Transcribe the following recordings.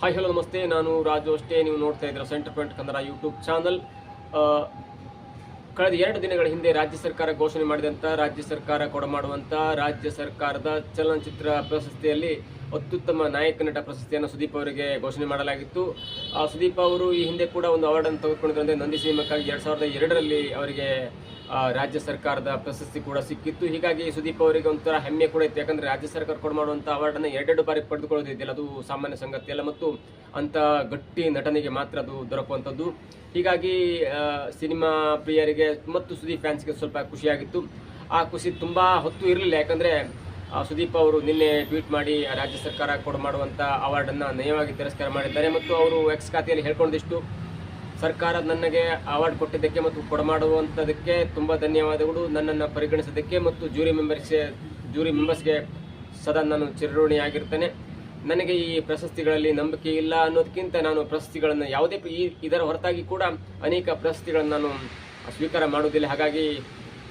Hi, hello, ನಮಸ್ತೆ. ನಾನು ರಾಜು ಅಷ್ಟೇ. ನೀವು ನೋಡ್ತಾ ಇದ್ದೀರಾ centre point Kannada YouTube channel. ಕಳೆದ ಎರಡು ದಿನಗಳ ಹಿಂದೆ ರಾಜ್ಯ ಸರ್ಕಾರ ಘೋಷಣೆ ಮಾಡಿದಂಥ ರಾಜ್ಯ ಸರ್ಕಾರ ಕೊಡಮಾಡುವಂಥ ರಾಜ್ಯ ಸರ್ಕಾರದ ಚಲನಚಿತ್ರ ಪ್ರಶಸ್ತಿಯಲ್ಲಿ ಅತ್ಯುತ್ತಮ ನಾಯಕ ನಟ ಪ್ರಶಸ್ತಿಯನ್ನು ಸುದೀಪ್ ಅವರಿಗೆ ಘೋಷಣೆ ಮಾಡಲಾಗಿತ್ತು. ಆ, ಸುದೀಪ್ ಅವರು ಈ ಹಿಂದೆ ಕೂಡ ಒಂದು ಅವಾರ್ಡನ್ನು ತೆಗೆದುಕೊಂಡಿದ್ದಂತೆ ನಂದಿ ಸಿನಿಮಾಕ್ಕಾಗಿ ಎರಡು ಸಾವಿರದ ಎರಡರಲ್ಲಿ ಅವರಿಗೆ ರಾಜ್ಯ ಸರ್ಕಾರದ ಪ್ರಶಸ್ತಿ ಕೂಡ ಸಿಕ್ಕಿತ್ತು. ಹೀಗಾಗಿ ಸುದೀಪ್ ಅವರಿಗೆ ಒಂಥರ ಹೆಮ್ಮೆ ಕೂಡ ಇತ್ತು. ಯಾಕಂದರೆ ರಾಜ್ಯ ಸರ್ಕಾರ ಕೊಡ ಮಾಡುವಂಥ ಅವಾರ್ಡನ್ನು ಎರಡೆರಡು ಬಾರಿ ಪಡೆದುಕೊಳ್ಳೋದಿದೆಯಲ್ಲ ಅದು ಸಾಮಾನ್ಯ ಸಂಗತಿ ಅಲ್ಲ ಮತ್ತು ಅಂಥ ಗಟ್ಟಿ ನಟನೆಗೆ ಮಾತ್ರ ಅದು ದೊರಕುವಂಥದ್ದು. ಹೀಗಾಗಿ ಸಿನಿಮಾ ಪ್ರಿಯರಿಗೆ ಮತ್ತು ಸುದೀಪ್ ಫ್ಯಾನ್ಸ್ಗೆ ಸ್ವಲ್ಪ ಖುಷಿಯಾಗಿತ್ತು. ಆ ಖುಷಿ ತುಂಬ ಹೊತ್ತು ಇರಲಿಲ್ಲ. ಯಾಕಂದ್ರೆ ಸುದೀಪ್ ಅವರು ನಿನ್ನೆ ಟ್ವೀಟ್ ಮಾಡಿ ರಾಜ್ಯ ಸರ್ಕಾರ ಕೊಡ ಮಾಡುವಂಥ ಅವಾರ್ಡನ್ನು ನಯವಾಗಿ ತಿರಸ್ಕಾರ ಮಾಡಿದ್ದಾರೆ ಮತ್ತು ಅವರು ಎಕ್ಸ್ ಖಾತೆಯಲ್ಲಿ ಹೇಳ್ಕೊಂಡಿಷ್ಟು ಸರ್ಕಾರ ನನಗೆ ಅವಾರ್ಡ್ ಕೊಟ್ಟಿದ್ದಕ್ಕೆ ಮತ್ತು ಕೊಡಮಾಡುವಂಥದ್ದಕ್ಕೆ ತುಂಬ ಧನ್ಯವಾದಗಳು. ನನ್ನನ್ನು ಪರಿಗಣಿಸೋದಕ್ಕೆ ಮತ್ತು ಜೂರಿ ಮೆಂಬರ್ಸ್ಗೆ ಜೂರಿ ಮೆಂಬರ್ಸ್ಗೆ ಸದಾ ನಾನು ಚಿರಋಣಿಯಾಗಿರ್ತೇನೆ. ನನಗೆ ಈ ಪ್ರಶಸ್ತಿಗಳಲ್ಲಿ ನಂಬಿಕೆ ಇಲ್ಲ ಅನ್ನೋದಕ್ಕಿಂತ ನಾನು ಪ್ರಶಸ್ತಿಗಳನ್ನು ಯಾವುದೇ ಈ ಇದರ ಹೊರತಾಗಿ ಕೂಡ ಅನೇಕ ಪ್ರಶಸ್ತಿಗಳನ್ನು ನಾನು ಸ್ವೀಕಾರ ಮಾಡುವುದಿಲ್ಲ. ಹಾಗಾಗಿ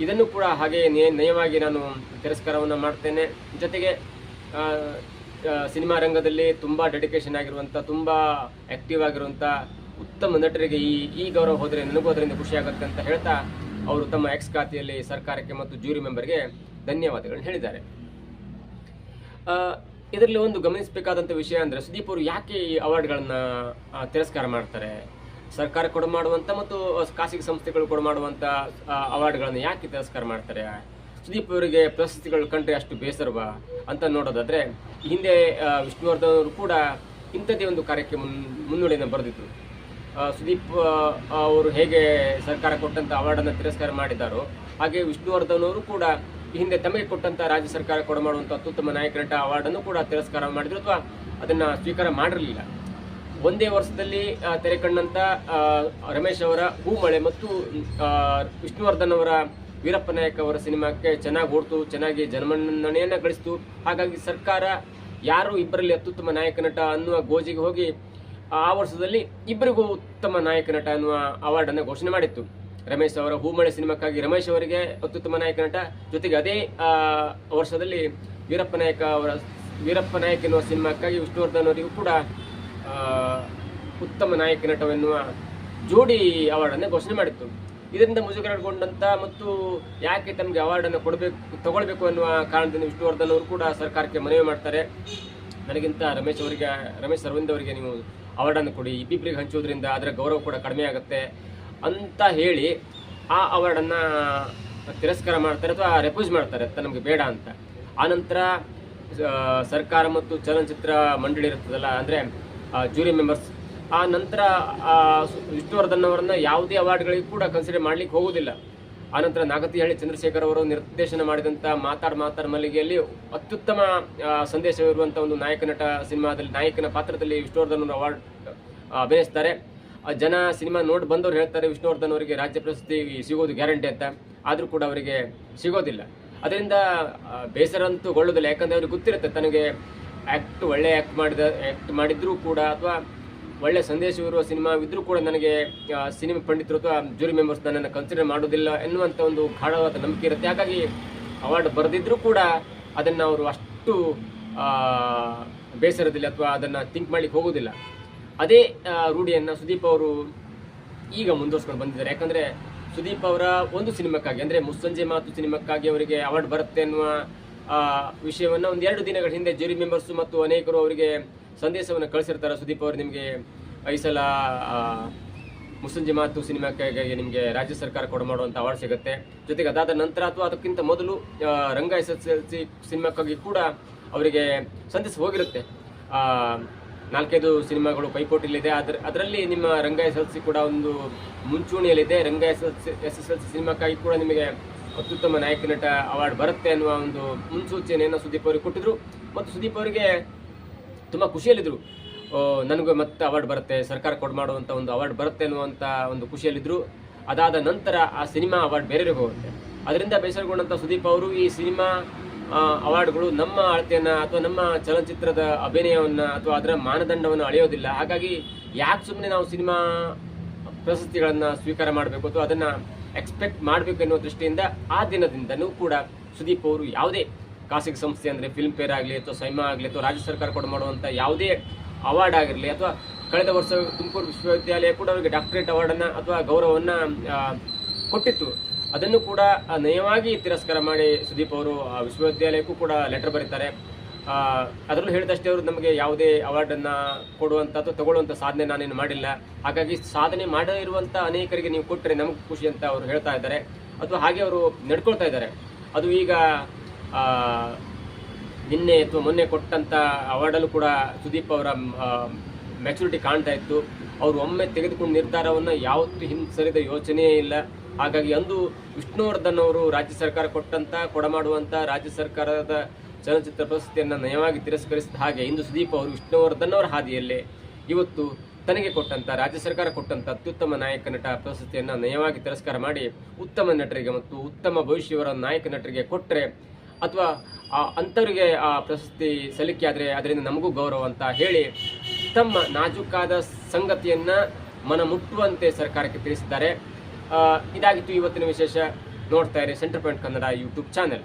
ಇದನ್ನು ಕೂಡ ಹಾಗೆ ನಯವಾಗಿ ನಾನು ತಿರಸ್ಕಾರವನ್ನು ಮಾಡ್ತೇನೆ. ಜೊತೆಗೆ ಸಿನಿಮಾ ರಂಗದಲ್ಲಿ ತುಂಬ ಡೆಡಿಕೇಶನ್ ಆಗಿರುವಂಥ ತುಂಬ ಆ್ಯಕ್ಟಿವ್ ಆಗಿರುವಂಥ ಉತ್ತಮ ನಟರಿಗೆ ಈ ಈ ಗೌರವ ಹೋದರೆ ನನಗೂ ಖುಷಿಯಾಗುತ್ತೆ ಅಂತ ಹೇಳ್ತಾ ಅವರು ತಮ್ಮ ಎಕ್ಸ್ ಖಾತೆಯಲ್ಲಿ ಸರ್ಕಾರಕ್ಕೆ ಮತ್ತು ಜೂರಿ ಮೆಂಬರ್ಗೆ ಧನ್ಯವಾದಗಳನ್ನು ಹೇಳಿದ್ದಾರೆ. ಇದರಲ್ಲಿ ಒಂದು ಗಮನಿಸಬೇಕಾದಂಥ ವಿಷಯ ಅಂದರೆ ಸುದೀಪ್ ಅವರು ಯಾಕೆ ಈ ಅವಾರ್ಡ್ಗಳನ್ನು ತಿರಸ್ಕಾರ ಮಾಡ್ತಾರೆ? ಸರ್ಕಾರ ಕೊಡಮಾಡುವಂಥ ಮತ್ತು ಖಾಸಗಿ ಸಂಸ್ಥೆಗಳು ಕೊಡಮಾಡುವಂಥ ಅವಾರ್ಡ್ಗಳನ್ನು ಯಾಕೆ ತಿರಸ್ಕಾರ ಮಾಡ್ತಾರೆ? ಸುದೀಪ್ ಅವರಿಗೆ ಪ್ರಶಸ್ತಿಗಳು ಕಂಡ್ರೆ ಅಷ್ಟು ಬೇಸರವಾ ಅಂತ ನೋಡೋದಾದ್ರೆ, ಹಿಂದೆ ವಿಷ್ಣುವರ್ಧನ್ ಅವರು ಕೂಡ ಇಂಥದ್ದೇ ಒಂದು ಕಾರ್ಯಕ್ಕೆ ಮುನ್ ಮುನ್ನುಡಿಯನ್ನು ಬರೆದಿದ್ರು. ಸುದೀಪ್ ಅವರು ಹೇಗೆ ಸರ್ಕಾರ ಕೊಟ್ಟಂತ ಅವಾರ್ಡನ್ನು ತಿರಸ್ಕಾರ ಮಾಡಿದ್ದಾರೋ, ಹಾಗೆ ವಿಷ್ಣುವರ್ಧನ್ ಅವರು ಕೂಡ ಹಿಂದೆ ತಮಗೆ ಕೊಟ್ಟಂತ ರಾಜ್ಯ ಸರ್ಕಾರ ಕೊಡ ಮಾಡುವಂಥ ಅತ್ಯುತ್ತಮ ನಾಯಕ ನಟ ಅವಾರ್ಡನ್ನು ಕೂಡ ತಿರಸ್ಕಾರ ಮಾಡಿದ್ರು ಅಥವಾ ಅದನ್ನ ಸ್ವೀಕಾರ ಮಾಡಿರಲಿಲ್ಲ. ಒಂದೇ ವರ್ಷದಲ್ಲಿ ತೆರೆ ಕಂಡಂತ ರಮೇಶ್ ಅವರ ಹೂಮಳೆ ಮತ್ತು ವಿಷ್ಣುವರ್ಧನ್ ಅವರ ವೀರಪ್ಪ ನಾಯಕ್ ಅವರ ಸಿನಿಮಾಕ್ಕೆ ಚೆನ್ನಾಗಿ ಓಡ್ತು, ಚೆನ್ನಾಗಿ ಜನಮನ್ನಣೆಯನ್ನು ಗಳಿಸ್ತು. ಹಾಗಾಗಿ ಸರ್ಕಾರ ಯಾರು ಇಬ್ಬರಲ್ಲಿ ಅತ್ಯುತ್ತಮ ನಾಯಕ ನಟ ಅನ್ನುವ ಗೋಜಿಗೆ ಹೋಗಿ, ಆ ವರ್ಷದಲ್ಲಿ ಇಬ್ಬರಿಗೂ ಉತ್ತಮ ನಾಯಕ ನಟ ಅನ್ನುವ ಅವಾರ್ಡ್ ಅನ್ನು ಘೋಷಣೆ ಮಾಡಿತ್ತು. ರಮೇಶ್ ಅವರ ಹೂಮಳೆ ಸಿನಿಮಾಕ್ಕಾಗಿ ರಮೇಶ್ ಅವರಿಗೆ ಅತ್ಯುತ್ತಮ ನಾಯಕ ನಟ, ಜೊತೆಗೆ ಅದೇ ವರ್ಷದಲ್ಲಿ ವೀರಪ್ಪ ನಾಯಕ ಅವರ, ವೀರಪ್ಪ ನಾಯಕ್ ಎನ್ನುವ ಸಿನಿಮಾಕ್ಕಾಗಿ ವಿಷ್ಣುವರ್ಧನ್ ಅವರಿಗೂ ಕೂಡ ಉತ್ತಮ ನಾಯಕ ನಟವೆನ್ನುವ ಜೋಡಿ ಅವಾರ್ಡ್ ಅನ್ನು ಘೋಷಣೆ ಮಾಡಿತ್ತು. ಇದರಿಂದ ಮುಜುಗರಗೊಂಡಂಥ ಮತ್ತು ಯಾಕೆ ತಮಗೆ ಅವಾರ್ಡ್ ಅನ್ನು ಕೊಡಬೇಕು ತಗೊಳ್ಬೇಕು ಅನ್ನುವ ಕಾರಣದಿಂದ ವಿಷ್ಣುವರ್ಧನ್ ಅವರು ಕೂಡ ಸರ್ಕಾರಕ್ಕೆ ಮನವಿ ಮಾಡ್ತಾರೆ. ನನಗಿಂತ ರಮೇಶ್ ಅವರಿಗೆ ರಮೇಶ್ ಅರವಿಂದ್ ಅವರಿಗೆ ನೀವು ಅವಾರ್ಡನ್ನು ಕೊಡಿ. ಇಬ್ಬಿಬ್ಬರಿಗೆ ಹಂಚೋದ್ರಿಂದ ಅದರ ಗೌರವ ಕೂಡ ಕಡಿಮೆ ಆಗುತ್ತೆ ಅಂತ ಹೇಳಿ ಆ ಅವಾರ್ಡನ್ನು ತಿರಸ್ಕಾರ ಮಾಡ್ತಾರೆ ಅಥವಾ ರೆಫ್ಯೂಸ್ ಮಾಡ್ತಾರೆ. ಅಂತ ನಮಗೆ ಬೇಡ ಅಂತ. ಆನಂತರ ಸರ್ಕಾರ ಮತ್ತು ಚಲನಚಿತ್ರ ಮಂಡಳಿ ಇರ್ತದಲ್ಲ ಅಂದರೆ ಜೂರಿ ಮೆಂಬರ್ಸ್ ಆ ನಂತರ ವಿಷ್ಣುವರ್ಧನ್ ಅವರನ್ನ ಯಾವುದೇ ಅವಾರ್ಡ್ಗಳಿಗೆ ಕೂಡ ಕನ್ಸಿಡರ್ ಮಾಡ್ಲಿಕ್ಕೆ ಹೋಗುವುದಿಲ್ಲ ಆನಂತರ ನಾಗತಿಹಳ್ಳಿ ಚಂದ್ರಶೇಖರ್ ಅವರು ನಿರ್ದೇಶನ ಮಾಡಿದಂಥ ಮಾತಾಡ್ ಮಾತಾಡ್ ಮಲ್ಲಿಗೆಯಲ್ಲಿ ಅತ್ಯುತ್ತಮ ಸಂದೇಶವಿರುವಂಥ ಒಂದು ನಾಯಕ ನಟ ಸಿನಿಮಾದಲ್ಲಿ, ನಾಯಕನ ಪಾತ್ರದಲ್ಲಿ ವಿಷ್ಣುವರ್ಧನ್ ಅವರು ಅವಾರ್ಡ್ ಅಭಿನಯಿಸ್ತಾರೆ. ಜನ ಸಿನಿಮಾ ನೋಡಿ ಬಂದವರು ಹೇಳ್ತಾರೆ, ವಿಷ್ಣುವರ್ಧನ್ ಅವರಿಗೆ ರಾಜ್ಯ ಪ್ರಶಸ್ತಿ ಸಿಗೋದು ಗ್ಯಾರಂಟಿ ಅಂತ. ಆದರೂ ಕೂಡ ಅವರಿಗೆ ಸಿಗೋದಿಲ್ಲ. ಅದರಿಂದ ಬೇಸರ ಅಂತೂ ಗೊಳ್ಳೋದಿಲ್ಲ. ಯಾಕಂದರೆ ಅವ್ರಿಗೆ ಗೊತ್ತಿರುತ್ತೆ, ತನಗೆ ಆ್ಯಕ್ಟ್ ಒಳ್ಳೆ ಆ್ಯಕ್ಟ್ ಮಾಡಿದ ಆ್ಯಕ್ಟ್ ಮಾಡಿದ್ರೂ ಕೂಡ ಅಥವಾ ಒಳ್ಳೆ ಸಂದೇಶವಿರುವ ಸಿನಿಮಾವಿದ್ದರೂ ಕೂಡ ನನಗೆ ಸಿನಿಮಾ ಪಂಡಿತರು ಅಥವಾ ಜೂರಿ ಮೆಂಬರ್ಸ್ ನನ್ನನ್ನು ಕನ್ಸಿಡರ್ ಮಾಡೋದಿಲ್ಲ ಎನ್ನುವಂಥ ಒಂದು ಗಾಢವಾದ ನಂಬಿಕೆ ಇರುತ್ತೆ. ಹಾಗಾಗಿ ಅವಾರ್ಡ್ ಬರೆದಿದ್ದರೂ ಕೂಡ ಅದನ್ನು ಅವರು ಅಷ್ಟು ಬೇಸರದಿಲ್ಲ ಅಥವಾ ಅದನ್ನು ಥಿಂಕ್ ಮಾಡಲಿಕ್ಕೆ ಹೋಗೋದಿಲ್ಲ ಅದೇ ರೂಢಿಯನ್ನು ಸುದೀಪ್ ಅವರು ಈಗ ಮುಂದುವರ್ಸ್ಕೊಂಡು ಬಂದಿದ್ದಾರೆ. ಯಾಕಂದರೆ ಸುದೀಪ್ ಅವರ ಒಂದು ಸಿನಿಮಾಕ್ಕಾಗಿ ಅಂದರೆ ಮುಸ್ಸಂಜೆ ಮಾತು ಸಿನಿಮಾಕ್ಕಾಗಿ ಅವರಿಗೆ ಅವಾರ್ಡ್ ಬರುತ್ತೆ ಅನ್ನುವ ವಿಷಯವನ್ನ ಒಂದೆರಡು ದಿನಗಳ ಹಿಂದೆ ಜೂರಿ ಮೆಂಬರ್ಸ್ ಮತ್ತು ಅನೇಕರು ಅವರಿಗೆ ಸಂದೇಶವನ್ನು ಕಳಿಸಿರ್ತಾರೆ. ಸುದೀಪ್ ಅವರು ನಿಮಗೆ ಈ ಸಲ ಮುಸ್ಲಿಂ ಜಮಾತು ಮಾತು ಸಿನಿಮಾಕ್ಕಾಗಿ ನಿಮಗೆ ರಾಜ್ಯ ಸರ್ಕಾರ ಕೊಡ ಮಾಡುವಂಥ ಅವಾರ್ಡ್ ಸಿಗುತ್ತೆ. ಜೊತೆಗೆ ಅದಾದ ನಂತರ ಅಥವಾ ಅದಕ್ಕಿಂತ ಮೊದಲು Ranga S S L C ಸಿನಿಮಾಕ್ಕಾಗಿ ಕೂಡ ಅವರಿಗೆ ಸಂದೇಶ ಹೋಗಿರುತ್ತೆ. ನಾಲ್ಕೈದು ಸಿನಿಮಾಗಳು ಪೈಪೋಟಿಲಿದೆ ಅದ್ರ, ಅದರಲ್ಲಿ ನಿಮ್ಮ ರಂಗ ಎಸ್ ಎಲ್ ಸಿ ಕೂಡ ಒಂದು ಮುಂಚೂಣಿಯಲ್ಲಿದೆ. Ranga S L S S L C ಸಿನಿಮಾಕ್ಕಾಗಿ ಕೂಡ ನಿಮಗೆ ಅತ್ಯುತ್ತಮ ನಾಯಕ ನಟ ಅವಾರ್ಡ್ ಬರುತ್ತೆ ಅನ್ನುವ ಒಂದು ಮುನ್ಸೂಚನೆಯನ್ನು ಸುದೀಪ್ ಅವರಿಗೆ ಕೊಟ್ಟಿದ್ರು. ಮತ್ತು ಸುದೀಪ್ ಅವರಿಗೆ ತುಂಬ ಖುಷಿಯಲ್ಲಿದ್ದರು ನನಗೆ ಮತ್ತೆ ಅವಾರ್ಡ್ ಬರುತ್ತೆ, ಸರ್ಕಾರ ಕೊಡ್ ಮಾಡುವಂಥ ಒಂದು ಅವಾರ್ಡ್ ಬರುತ್ತೆ ಅನ್ನುವಂಥ ಒಂದು ಖುಷಿಯಲ್ಲಿದ್ದರು ಅದಾದ ನಂತರ ಆ ಸಿನಿಮಾ ಅವಾರ್ಡ್ ಬೇರೆ ಹೋಗುತ್ತೆ. ಅದರಿಂದ ಬೇಸರಗೊಂಡಂಥ ಸುದೀಪ್ ಅವರು ಈ ಸಿನಿಮಾ ಅವಾರ್ಡ್ಗಳು ನಮ್ಮ ಅಳತೆಯನ್ನು ಅಥವಾ ನಮ್ಮ ಚಲನಚಿತ್ರದ ಅಭಿನಯವನ್ನು ಅಥವಾ ಅದರ ಮಾನದಂಡವನ್ನು ಅಳೆಯೋದಿಲ್ಲ. ಹಾಗಾಗಿ ಯಾಕೆ ಸುಮ್ಮನೆ ನಾವು ಸಿನಿಮಾ ಪ್ರಶಸ್ತಿಗಳನ್ನು ಸ್ವೀಕಾರ ಮಾಡಬೇಕು ಅಥವಾ ಅದನ್ನು ಎಕ್ಸ್ಪೆಕ್ಟ್ ಮಾಡಬೇಕು ಎನ್ನುವ ದೃಷ್ಟಿಯಿಂದ ಆ ದಿನದಿಂದನೂ ಕೂಡ ಸುದೀಪ್ ಅವರು ಯಾವುದೇ ಖಾಸಗಿ ಸಂಸ್ಥೆ ಅಂದರೆ ಫಿಲ್ಮ್ ಫೇರ್ ಆಗಲಿ ಅಥವಾ ಸೈಮಾ ಆಗಲಿ ಅಥವಾ ರಾಜ್ಯ ಸರ್ಕಾರ ಕೊಡ ಮಾಡುವಂಥ ಯಾವುದೇ ಅವಾರ್ಡ್ ಆಗಿರಲಿ ಅಥವಾ ಕಳೆದ ವರ್ಷ ತುಮಕೂರು ವಿಶ್ವವಿದ್ಯಾಲಯ ಕೂಡ ಅವರಿಗೆ ಡಾಕ್ಟರೇಟ್ ಅವಾರ್ಡನ್ನು ಅಥವಾ ಗೌರವವನ್ನು ಕೊಟ್ಟಿತ್ತು. ಅದನ್ನು ಕೂಡ ನಯವಾಗಿ ತಿರಸ್ಕಾರ ಮಾಡಿ ಸುದೀಪ್ ಅವರು ವಿಶ್ವವಿದ್ಯಾಲಯಕ್ಕೂ ಕೂಡ ಲೆಟರ್ ಬರೀತಾರೆ. ಅದರಲ್ಲೂ ಹೇಳಿದಷ್ಟೇ ಅವರು ನಮಗೆ ಯಾವುದೇ ಅವಾರ್ಡನ್ನು ಕೊಡುವಂಥ ಅಥವಾ ತಗೊಳ್ಳುವಂಥ ಸಾಧನೆ ನಾನೇನು ಮಾಡಿಲ್ಲ. ಹಾಗಾಗಿ ಸಾಧನೆ ಮಾಡಿರುವಂಥ ಅನೇಕರಿಗೆ ನೀವು ಕೊಟ್ಟರೆ ನಮಗೆ ಖುಷಿ ಅಂತ ಅವರು ಹೇಳ್ತಾ ಇದ್ದಾರೆ. ಅಥವಾ ಹಾಗೆ ಅವರು ನಡ್ಕೊಳ್ತಾ ಇದ್ದಾರೆ. ಅದು ಈಗ ನಿನ್ನೆ ಅಥವಾ ಮೊನ್ನೆ ಕೊಟ್ಟಂತ ಅವಾರ್ಡಲ್ಲೂ ಕೂಡ ಸುದೀಪ್ ಅವರ ಮೆಚುರಿಟಿ ಕಾಣ್ತಾ ಇತ್ತು. ಅವರು ಒಮ್ಮೆ ತೆಗೆದುಕೊಂಡು ನಿರ್ಧಾರವನ್ನು ಯಾವತ್ತೂ ಹಿಂಸರಿದ ಯೋಚನೆಯೇ ಇಲ್ಲ. ಹಾಗಾಗಿ ಅಂದು ವಿಷ್ಣುವರ್ಧನ್ ಅವರು ರಾಜ್ಯ ಸರ್ಕಾರ ಕೊಟ್ಟಂತ, ಕೊಡಮಾಡುವಂತ, ರಾಜ್ಯ ಸರ್ಕಾರದ ಚಲನಚಿತ್ರ ಪ್ರಶಸ್ತಿಯನ್ನು ನಯವಾಗಿ ತಿರಸ್ಕರಿಸಿದ ಹಾಗೆ ಇಂದು ಸುದೀಪ್ ಅವರು ವಿಷ್ಣುವರ್ಧನ್ ಅವರ ಹಾದಿಯಲ್ಲೇ ಇವತ್ತು ತನಗೆ ಕೊಟ್ಟಂತ, ರಾಜ್ಯ ಸರ್ಕಾರ ಕೊಟ್ಟಂತ ಅತ್ಯುತ್ತಮ ನಾಯಕ ನಟ ಪ್ರಶಸ್ತಿಯನ್ನು ನಯವಾಗಿ ತಿರಸ್ಕಾರ ಮಾಡಿ ಉತ್ತಮ ನಟರಿಗೆ ಮತ್ತು ಉತ್ತಮ ಭವಿಷ್ಯವರ ನಾಯಕ ನಟರಿಗೆ ಕೊಟ್ಟರೆ ಅಥವಾ ಆ ಅಂಥವರಿಗೆ ಆ ಪ್ರಶಸ್ತಿ ಸಲ್ಲಿಕೆ ಆದರೆ ಅದರಿಂದ ನಮಗೂ ಗೌರವ ಅಂತ ಹೇಳಿ ತಮ್ಮ ನಾಜೂಕಾದ ಸಂಗತಿಯನ್ನು ಮನ ಮುಟ್ಟುವಂತೆ ಸರ್ಕಾರಕ್ಕೆ ತಿಳಿಸಿದ್ದಾರೆ. ಇದಾಗಿತ್ತು ಇವತ್ತಿನ ವಿಶೇಷ. ನೋಡ್ತಾ ಇರಿ centre point Kannada YouTube channel.